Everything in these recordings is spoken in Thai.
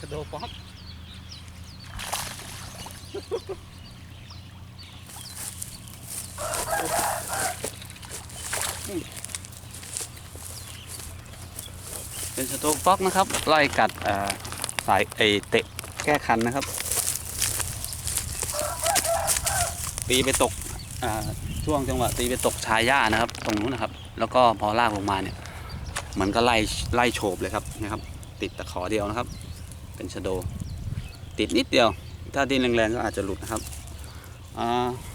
กระโดดป๊อปเป็นสตูฟ็อกนะครับ ไล่กัดสายไอเตะแก้คันนะครับ ตีไปตกช่วงจังหวะตีไปตกชายหญ้านะครับ ตรงนู้นนะครับ แล้วก็พอลากลงมาเนี่ย มันก็ไล่ไล่โฉบเลยครับนะครับ ติดตะขอเดียวนะครับ เป็นชะโด ติดนิดเดียว ถ้าดินแรงๆก็อาจจะหลุดนะครับ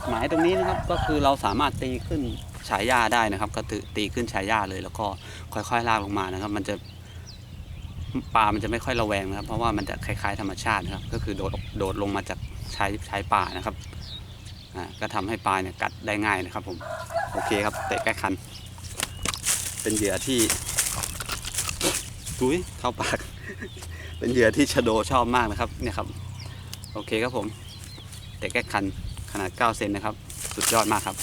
หมายตรงนี้นะครับก็คือเราสามารถตีขึ้นฉายหญ้าได้นะครับ ก็ตีขึ้นฉายหญ้าเลย แล้วก็ค่อยๆลากลงมานะครับ มันจะปลา มันจะไม่ค่อยระแวงนะครับ เพราะว่ามันจะคล้าย ๆ ธรรมชาตินะครับ ก็คือโดดโดดลงมาจากชายชายป่านะครับอ่าก็ทำให้ปลาเนี่ยกัดได้ง่ายนะครับผม โอเคครับเตะแก้คัน เป็นเหยื่อที่ ตุ้ยเข้าปาก เป็นเหยื่อที่ชโดชอบมากนะครับ เนี่ยครับ โอเคครับผม แต่แก้คันขนาด 9 เซนนะครับ สุดยอดมากครับ